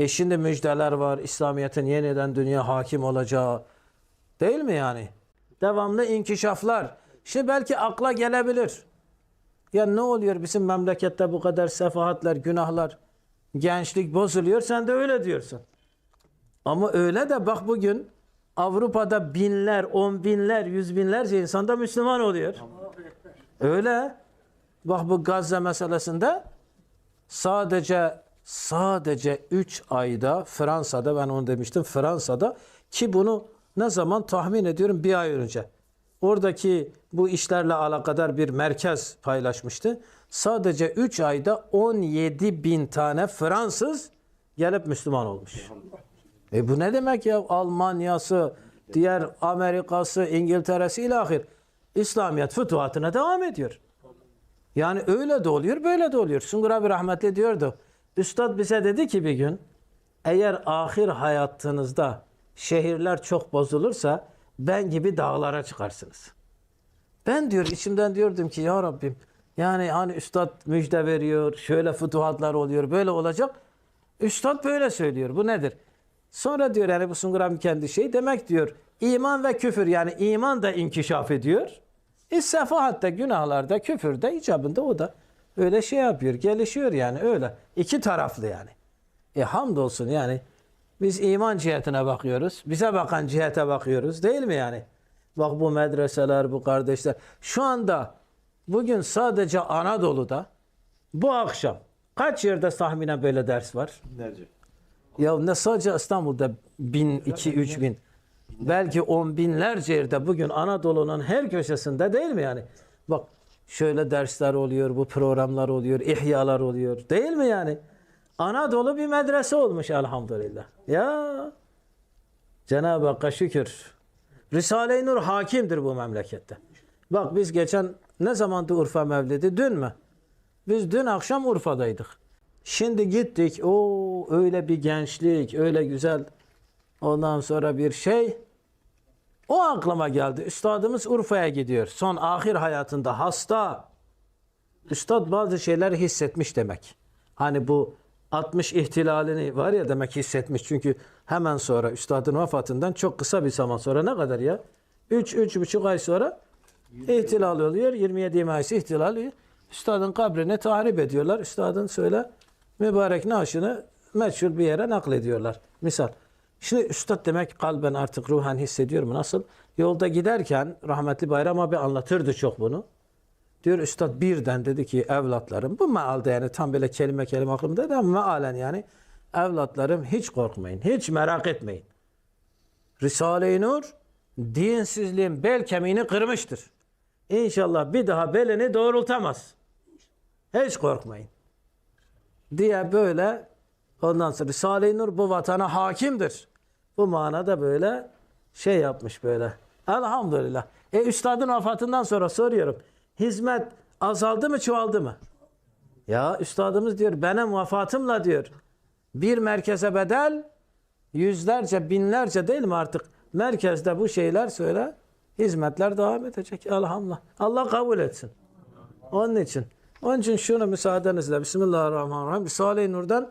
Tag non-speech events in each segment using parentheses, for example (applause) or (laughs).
E şimdi müjdeler var. İslamiyet'in yeniden dünya hakim olacağı. Değil mi yani? Devamlı inkişaflar. Şimdi belki akla gelebilir. Ya ne oluyor bizim memlekette bu kadar sefahatler, günahlar, gençlik bozuluyor sen de öyle diyorsun. Ama öyle de bak bugün Avrupa'da binler, on binler, yüz binlerce insan da Müslüman oluyor. Öyle. Bak bu Gazze meselesinde sadece sadece 3 ayda Fransa'da ben onu demiştim Fransa'da ki bunu ne zaman tahmin ediyorum bir ay önce. Oradaki bu işlerle alakadar bir merkez paylaşmıştı. Sadece 3 ayda 17 bin tane Fransız gelip Müslüman olmuş. E bu ne demek ya? Almanya'sı, diğer Amerika'sı, İngiltere'si ilahir. İslamiyet fütuhatına devam ediyor. Yani öyle de oluyor, böyle de oluyor. Sungur abi rahmetli diyordu. Üstad bize dedi ki bir gün, eğer ahir hayatınızda şehirler çok bozulursa ben gibi dağlara çıkarsınız. Ben diyor içimden diyordum ki ya Rabbim yani hani üstad müjde veriyor, şöyle fütuhatlar oluyor, böyle olacak. Üstad böyle söylüyor. Bu nedir? Sonra diyor yani bu Sungur abi kendi şey demek diyor. iman ve küfür yani iman da inkişaf ediyor. E sefahatta, günahlarda, küfürde, icabında o da öyle şey yapıyor, gelişiyor yani öyle. İki taraflı yani. E hamdolsun yani biz iman cihetine bakıyoruz. Bize bakan cihete bakıyoruz değil mi yani? Bak bu medreseler, bu kardeşler. Şu anda bugün sadece Anadolu'da bu akşam kaç yerde tahminen böyle ders var? Binlerce. Ya ne sadece İstanbul'da bin, iki, üç bin. Belki on binlerce yerde bugün Anadolu'nun her köşesinde değil mi yani? Bak şöyle dersler oluyor, bu programlar oluyor, ihyalar oluyor. Değil mi yani? Anadolu bir medrese olmuş elhamdülillah. Ya Cenab-ı Hakk'a şükür. Risale-i Nur hakimdir bu memlekette. Bak biz geçen ne zamandı Urfa Mevlidi? Dün mü? Biz dün akşam Urfa'daydık. Şimdi gittik. O öyle bir gençlik, öyle güzel. Ondan sonra bir şey. O aklıma geldi. Üstadımız Urfa'ya gidiyor. Son ahir hayatında hasta. Üstad bazı şeyler hissetmiş demek. Hani bu 60 ihtilalini var ya demek hissetmiş. Çünkü hemen sonra üstadın vefatından çok kısa bir zaman sonra ne kadar ya? 3 üç, buçuk ay sonra ihtilal oluyor. 27 Mayıs ihtilal oluyor. Üstadın kabrini tahrip ediyorlar. Üstadın söyle mübarek naaşını meçhul bir yere naklediyorlar. Misal. Şimdi üstad demek kalben artık ruhen hissediyor mu? Nasıl? Yolda giderken rahmetli Bayram abi anlatırdı çok bunu. Diyor üstad birden dedi ki evlatlarım bu mealde yani tam böyle kelime kelime aklımda ama mealen yani evlatlarım hiç korkmayın, hiç merak etmeyin. Risale-i Nur dinsizliğin bel kemiğini kırmıştır. İnşallah bir daha belini doğrultamaz. Hiç korkmayın. Diye böyle ondan sonra Risale-i Nur bu vatana hakimdir. Bu manada böyle şey yapmış böyle. Elhamdülillah. E üstadın vefatından sonra soruyorum. Hizmet azaldı mı çoğaldı mı? Ya üstadımız diyor benim vefatımla diyor bir merkeze bedel yüzlerce binlerce değil mi artık merkezde bu şeyler söyle hizmetler devam edecek elhamdülillah. Allah kabul etsin. Onun için. Onun için şunu müsaadenizle Bismillahirrahmanirrahim. Risale-i Nur'dan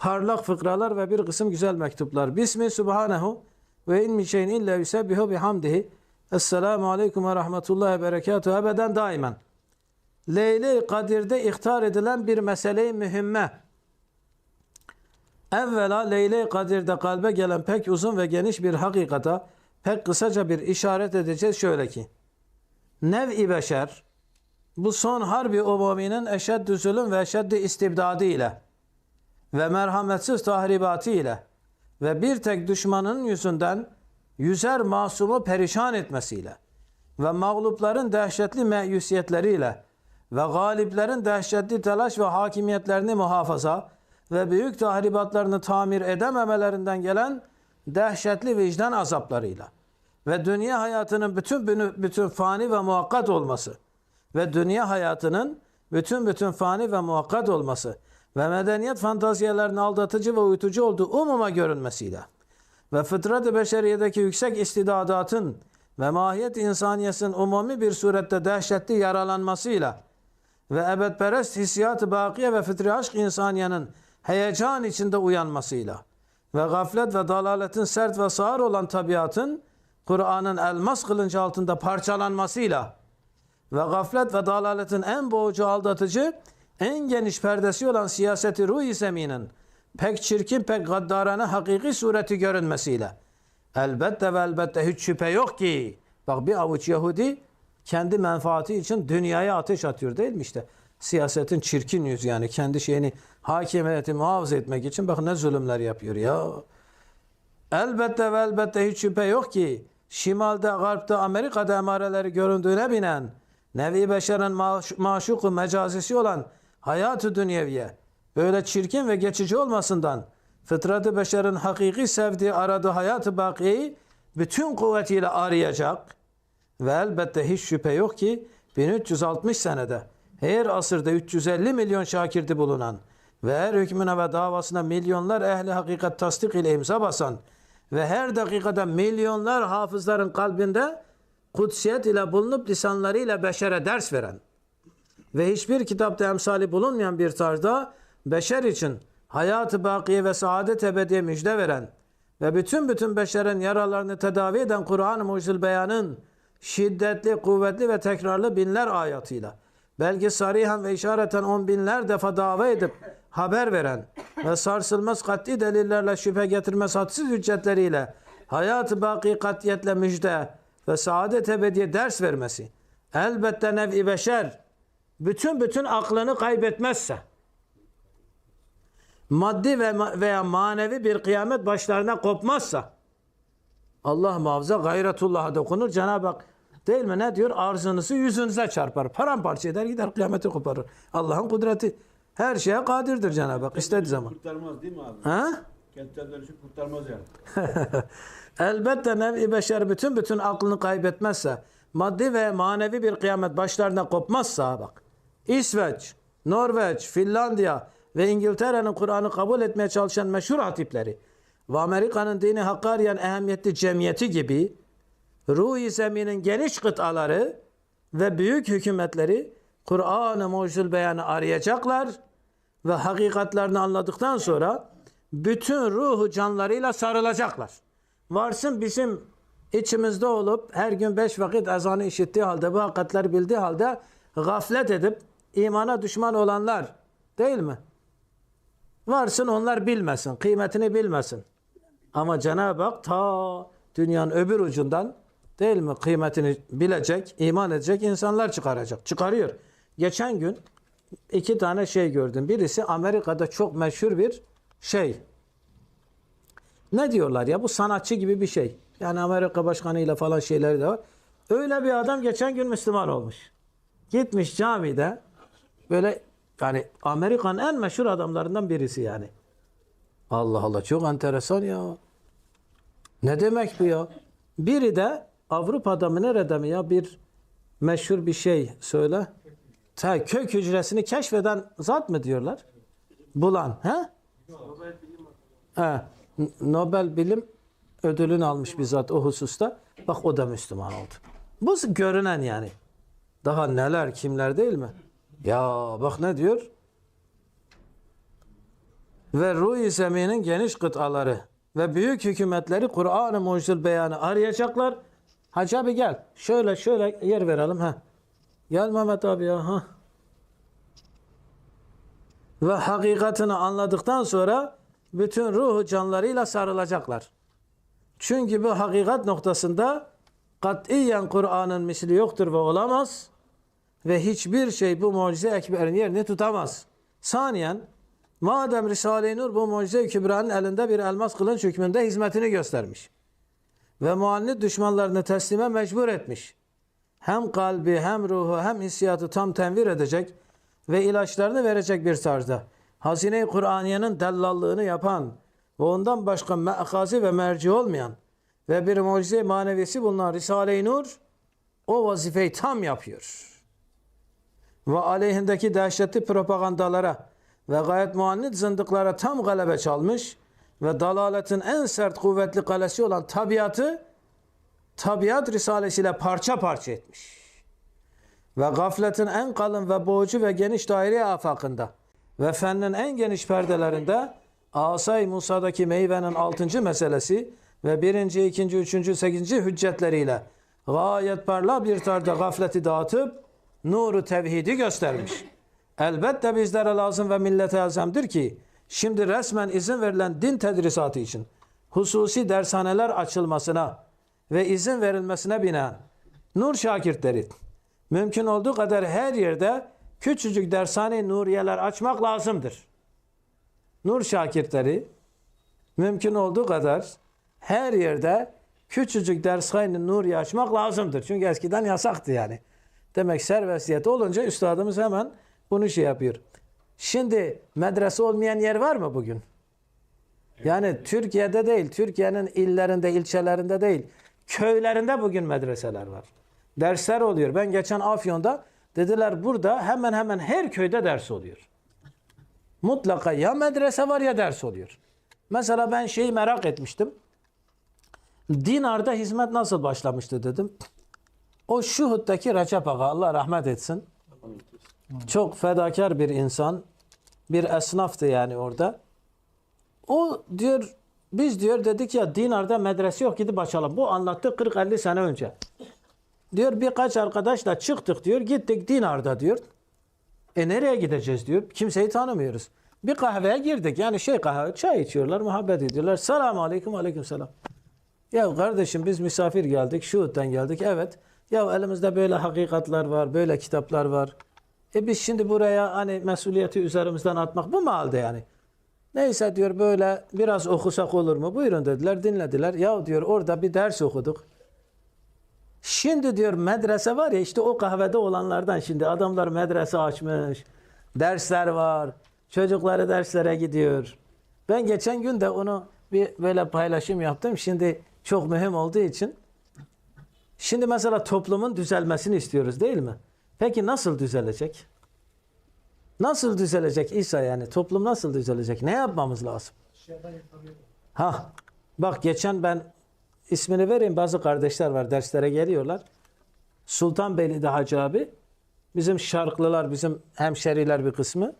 parlak fıkralar ve bir kısım güzel mektuplar. Bismi Subhanehu ve in min şeyin illa yusebbihu bihamdihi. Esselamu aleyküm ve rahmetullahi ve berekatuhu ebeden daimen. Leyle-i Kadir'de ihtar edilen bir mesele-i mühimme. Evvela Leyle-i Kadir'de kalbe gelen pek uzun ve geniş bir hakikata pek kısaca bir işaret edeceğiz şöyle ki. Nev-i beşer bu son harbi umuminin eşeddü zulüm ve eşeddü istibdadı ile ve merhametsiz tahribatı ile ve bir tek düşmanın yüzünden yüzer masumu perişan etmesiyle ve mağlupların dehşetli meyusiyetleriyle ve galiplerin dehşetli telaş ve hakimiyetlerini muhafaza ve büyük tahribatlarını tamir edememelerinden gelen dehşetli vicdan azaplarıyla ve dünya hayatının bütün bütün fani ve muhakkat olması ve dünya hayatının bütün bütün fani ve muhakkat olması ve medeniyet fantaziyalarının aldatıcı ve uyutucu olduğu umuma görünmesiyle. Ve fıtrat-ı beşeriyedeki yüksek istidadatın ve mahiyet insaniyetin umumi bir surette dehşetli yaralanmasıyla ve ebedperest hissiyat-ı bakiye ve fıtri aşk insaniyenin heyecan içinde uyanmasıyla ve gaflet ve dalaletin sert ve sağır olan tabiatın Kur'an'ın elmas kılıncı altında parçalanmasıyla ve gaflet ve dalaletin en boğucu aldatıcı, en geniş perdesi olan siyaseti ruh-i pek çirkin, pek gaddarane hakiki sureti görünmesiyle. Elbette ve elbette hiç şüphe yok ki, bak bir avuç Yahudi kendi menfaati için dünyaya ateş atıyor değil mi işte? Siyasetin çirkin yüzü yani kendi şeyini hakimiyeti muhafaza etmek için bak ne zulümler yapıyor ya. Elbette ve elbette hiç şüphe yok ki şimalde, garpta, Amerika'da emareleri göründüğüne binen nevi beşerin maş, maşuku mecazisi olan hayatı dünyeviye. Böyle çirkin ve geçici olmasından fıtratı beşerin hakiki sevdiği aradığı hayatı bakiyeyi bütün kuvvetiyle arayacak ve elbette hiç şüphe yok ki 1360 senede her asırda 350 milyon şakirdi bulunan ve her hükmüne ve davasına milyonlar ehli hakikat tasdik ile imza basan ve her dakikada milyonlar hafızların kalbinde kutsiyet ile bulunup lisanlarıyla beşere ders veren ve hiçbir kitapta emsali bulunmayan bir tarzda beşer için hayatı bakiye ve saadet ebediye müjde veren ve bütün bütün beşerin yaralarını tedavi eden Kur'an-ı Mucizül Beyan'ın şiddetli, kuvvetli ve tekrarlı binler ayatıyla belki sarihen ve işareten on binler defa dava edip haber veren ve sarsılmaz kat'i delillerle şüphe getirmez hadsiz hüccetleriyle hayat-ı baki katiyetle müjde ve saadet ebediye ders vermesi elbette nev'i beşer bütün bütün aklını kaybetmezse maddi ve veya manevi bir kıyamet başlarına kopmazsa Allah muhafaza gayretullah'a dokunur. Cenab-ı Hak değil mi ne diyor? Arzınızı yüzünüze çarpar. Paramparça eder gider kıyameti koparır. Allah'ın kudreti her şeye kadirdir Cenab-ı Hak istediği zaman. Kurtarmaz değil mi abi? Ha? Kentten dönüşüp kurtarmaz yani. (laughs) Elbette nevi beşer bütün bütün aklını kaybetmezse, maddi ve manevi bir kıyamet başlarına kopmazsa bak. İsveç, Norveç, Finlandiya ve İngiltere'nin Kur'an'ı kabul etmeye çalışan meşhur hatipleri ve Amerika'nın dini hakkı arayan ehemmiyetli cemiyeti gibi ruh-i zeminin geniş kıtaları ve büyük hükümetleri Kur'an-ı Mucizül Beyan'ı arayacaklar ve hakikatlerini anladıktan sonra bütün ruhu canlarıyla sarılacaklar. Varsın bizim içimizde olup her gün beş vakit ezanı işittiği halde bu hakikatleri bildiği halde gaflet edip imana düşman olanlar değil mi? Varsın onlar bilmesin, kıymetini bilmesin. Ama Cenab-ı Hak ta dünyanın öbür ucundan değil mi kıymetini bilecek, iman edecek insanlar çıkaracak. Çıkarıyor. Geçen gün iki tane şey gördüm. Birisi Amerika'da çok meşhur bir şey. Ne diyorlar ya bu sanatçı gibi bir şey. Yani Amerika başkanıyla falan şeyleri de var. Öyle bir adam geçen gün Müslüman olmuş. Gitmiş camide böyle yani Amerika'nın en meşhur adamlarından birisi yani. Allah Allah çok enteresan ya. Ne demek bu ya? Biri de Avrupa'da mı nerede mi ya bir meşhur bir şey söyle. Ta kök hücresini keşfeden zat mı diyorlar? Bulan. He? He. Nobel Bilim ödülünü almış bir zat o hususta. Bak o da Müslüman oldu. Bu görünen yani. Daha neler kimler değil mi? Ya bak ne diyor? Ve ruh-i zeminin geniş kıtaları ve büyük hükümetleri Kur'an-ı Mucizül Beyan'ı arayacaklar. Hacı abi gel. Şöyle şöyle yer verelim. ha. Gel Mehmet abi ya. Ha. Ve hakikatini anladıktan sonra bütün ruhu canlarıyla sarılacaklar. Çünkü bu hakikat noktasında katiyen Kur'an'ın misli yoktur ve olamaz. Ve hiçbir şey bu mucize ekberin yerini tutamaz. Saniyen, madem Risale-i Nur bu mucize-i kübranın elinde bir elmas kılınç hükmünde hizmetini göstermiş. Ve muannit düşmanlarını teslime mecbur etmiş. Hem kalbi, hem ruhu, hem hissiyatı tam tenvir edecek ve ilaçlarını verecek bir tarzda. Hazine-i Kur'aniye'nin dellallığını yapan ve ondan başka me'akazi ve merci olmayan ve bir mucize manevisi bulunan Risale-i Nur o vazifeyi tam yapıyor ve aleyhindeki dehşetli propagandalara ve gayet muannit zındıklara tam galebe çalmış ve dalaletin en sert kuvvetli kalesi olan tabiatı tabiat risalesiyle parça parça etmiş. Ve gafletin en kalın ve boğucu ve geniş daire afakında ve fennin en geniş perdelerinde Asay Musa'daki meyvenin 6. meselesi ve 1. 2. 3. 8. hüccetleriyle gayet parlak bir tarzda gafleti dağıtıp nuru tevhidi göstermiş. Elbette bizlere lazım ve millete elzemdir ki şimdi resmen izin verilen din tedrisatı için hususi dershaneler açılmasına ve izin verilmesine binaen nur şakirtleri mümkün olduğu kadar her yerde küçücük dershane nuriyeler açmak lazımdır. Nur şakirtleri mümkün olduğu kadar her yerde küçücük dershane nuriye açmak lazımdır. Çünkü eskiden yasaktı yani. Demek serbestiyet olunca üstadımız hemen bunu şey yapıyor. Şimdi medrese olmayan yer var mı bugün? Yani Türkiye'de değil, Türkiye'nin illerinde, ilçelerinde değil, köylerinde bugün medreseler var. Dersler oluyor. Ben geçen Afyon'da dediler burada hemen hemen her köyde ders oluyor. Mutlaka ya medrese var ya ders oluyor. Mesela ben şeyi merak etmiştim. Dinar'da hizmet nasıl başlamıştı dedim. O Şuhud'daki Recep Ağa Allah rahmet etsin. Çok fedakar bir insan. Bir esnaftı yani orada. O diyor biz diyor dedik ya Dinar'da medrese yok gidip açalım. Bu anlattı 40-50 sene önce. Diyor birkaç arkadaşla çıktık diyor gittik Dinar'da diyor. E nereye gideceğiz diyor. Kimseyi tanımıyoruz. Bir kahveye girdik. Yani şey kahve çay içiyorlar, muhabbet ediyorlar. Selamun aleyküm, aleyküm selam. Ya kardeşim biz misafir geldik, Şuhut'tan geldik. Evet. Ya elimizde böyle hakikatler var, böyle kitaplar var. E biz şimdi buraya hani mesuliyeti üzerimizden atmak bu mu halde yani? Neyse diyor böyle biraz okusak olur mu? Buyurun dediler, dinlediler. Ya diyor orada bir ders okuduk. Şimdi diyor medrese var ya işte o kahvede olanlardan şimdi adamlar medrese açmış. Dersler var. Çocukları derslere gidiyor. Ben geçen gün de onu bir böyle paylaşım yaptım. Şimdi çok mühim olduğu için. Şimdi mesela toplumun düzelmesini istiyoruz değil mi? Peki nasıl düzelecek? Nasıl düzelecek İsa yani? Toplum nasıl düzelecek? Ne yapmamız lazım? Ha, bak geçen ben ismini vereyim bazı kardeşler var derslere geliyorlar. Sultanbeyli'de Hacı abi. Bizim şarklılar, bizim hemşeriler bir kısmı.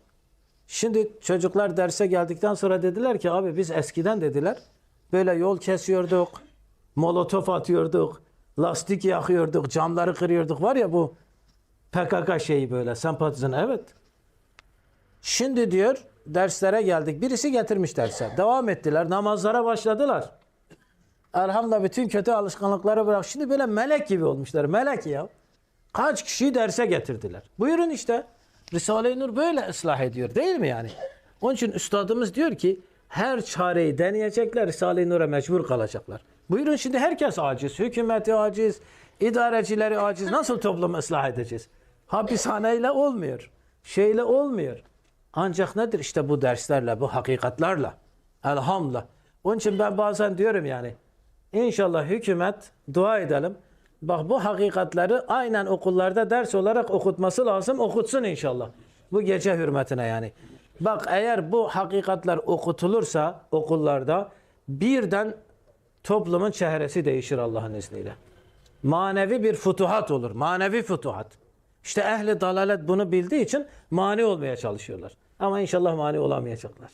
Şimdi çocuklar derse geldikten sonra dediler ki abi biz eskiden dediler böyle yol kesiyorduk, molotof atıyorduk, lastik yakıyorduk, camları kırıyorduk. Var ya bu PKK şeyi böyle sempatizan evet. Şimdi diyor derslere geldik. Birisi getirmiş derse. Devam ettiler. Namazlara başladılar. Elhamdülillah bütün kötü alışkanlıkları bırak. Şimdi böyle melek gibi olmuşlar. Melek ya. Kaç kişiyi derse getirdiler. Buyurun işte. Risale-i Nur böyle ıslah ediyor değil mi yani? Onun için üstadımız diyor ki her çareyi deneyecekler. Risale-i Nur'a mecbur kalacaklar. Buyurun şimdi herkes aciz. Hükümeti aciz. idarecileri aciz. Nasıl toplumu ıslah edeceğiz? Hapishaneyle olmuyor. Şeyle olmuyor. Ancak nedir? İşte bu derslerle, bu hakikatlarla. Elhamdülillah. Onun için ben bazen diyorum yani İnşallah hükümet dua edelim. Bak bu hakikatleri aynen okullarda ders olarak okutması lazım. Okutsun inşallah. Bu gece hürmetine yani. Bak eğer bu hakikatler okutulursa okullarda birden toplumun çehresi değişir Allah'ın izniyle. Manevi bir futuhat olur. Manevi futuhat. İşte ehli dalalet bunu bildiği için mani olmaya çalışıyorlar. Ama inşallah mani olamayacaklar.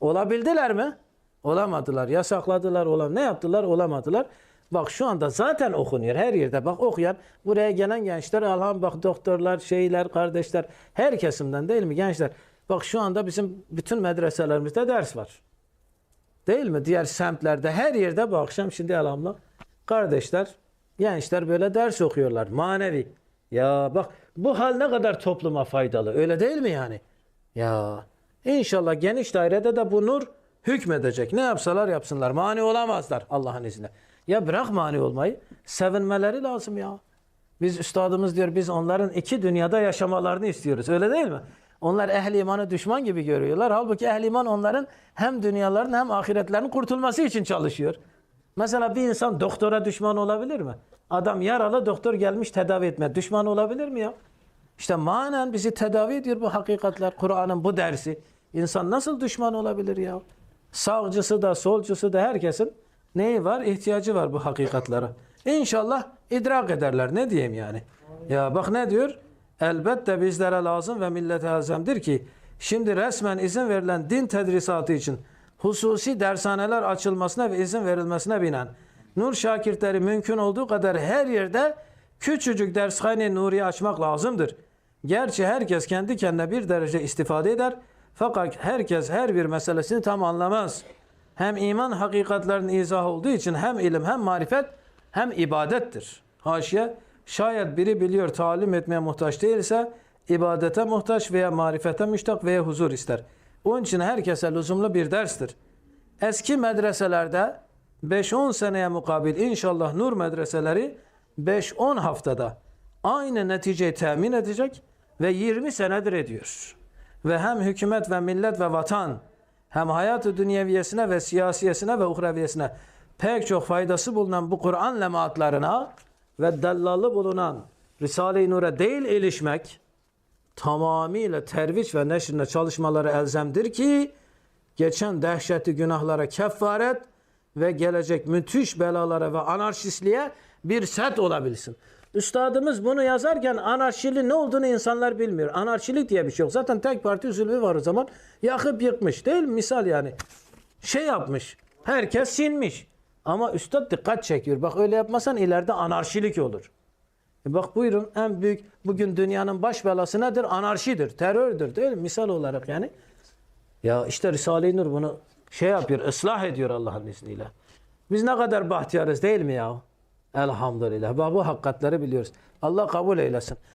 Olabildiler mi? Olamadılar. Yasakladılar. Olam ne yaptılar? Olamadılar. Bak şu anda zaten okunuyor her yerde. Bak okuyan buraya gelen gençler Allah'ım bak doktorlar, şeyler, kardeşler her kesimden değil mi gençler? Bak şu anda bizim bütün medreselerimizde ders var. Değil mi? Diğer semtlerde her yerde bu akşam şimdi elhamdülillah kardeşler, gençler böyle ders okuyorlar. Manevi. Ya bak bu hal ne kadar topluma faydalı. Öyle değil mi yani? Ya inşallah geniş dairede de bu nur hükmedecek. Ne yapsalar yapsınlar. Mani olamazlar Allah'ın izniyle. Ya bırak mani olmayı. Sevinmeleri lazım ya. Biz üstadımız diyor biz onların iki dünyada yaşamalarını istiyoruz. Öyle değil mi? Onlar ehli imanı düşman gibi görüyorlar. Halbuki ehli iman onların hem dünyaların hem ahiretlerin kurtulması için çalışıyor. Mesela bir insan doktora düşman olabilir mi? Adam yaralı doktor gelmiş tedavi etmeye. Düşman olabilir mi ya? İşte manen bizi tedavi ediyor bu hakikatler. Kur'an'ın bu dersi. İnsan nasıl düşman olabilir ya? Sağcısı da solcusu da herkesin neyi var? İhtiyacı var bu hakikatlere. İnşallah idrak ederler. Ne diyeyim yani? Ya bak ne diyor? Elbette bizlere lazım ve millete elzemdir ki Şimdi resmen izin verilen din tedrisatı için hususi dershaneler açılmasına ve izin verilmesine binen Nur şakirtleri mümkün olduğu kadar her yerde küçücük dershane nuriye açmak lazımdır. Gerçi herkes kendi kendine bir derece istifade eder fakat herkes her bir meselesini tam anlamaz. Hem iman hakikatlerinin izahı olduğu için hem ilim hem marifet hem ibadettir. Haşiye şayet biri biliyor talim etmeye muhtaç değilse ibadete muhtaç veya marifete müştak veya huzur ister. Onun için herkese lüzumlu bir derstir. Eski medreselerde 5-10 seneye mukabil inşallah nur medreseleri 5-10 haftada aynı neticeyi temin edecek ve 20 senedir ediyor. Ve hem hükümet ve millet ve vatan hem hayatı dünyeviyesine ve siyasiyesine ve uhreviyesine pek çok faydası bulunan bu Kur'an lemaatlarına ve dellalı bulunan Risale-i Nur'a değil ilişmek tamamıyla terviç ve neşrine çalışmaları elzemdir ki geçen dehşetli günahlara kefaret ve gelecek müthiş belalara ve anarşistliğe bir set olabilsin. Üstadımız bunu yazarken anarşili ne olduğunu insanlar bilmiyor. Anarşilik diye bir şey yok. Zaten tek parti zulmü var o zaman. Yakıp yıkmış değil mi? Misal yani. Şey yapmış. Herkes sinmiş. Ama üstad dikkat çekiyor. Bak öyle yapmasan ileride anarşilik olur. E bak buyurun en büyük bugün dünyanın baş belası nedir? Anarşidir, terördür değil mi? Misal olarak yani. Ya işte Risale-i Nur bunu şey yapıyor, ıslah ediyor Allah'ın izniyle. Biz ne kadar bahtiyarız değil mi ya? Elhamdülillah. Bak bu hakikatleri biliyoruz. Allah kabul eylesin.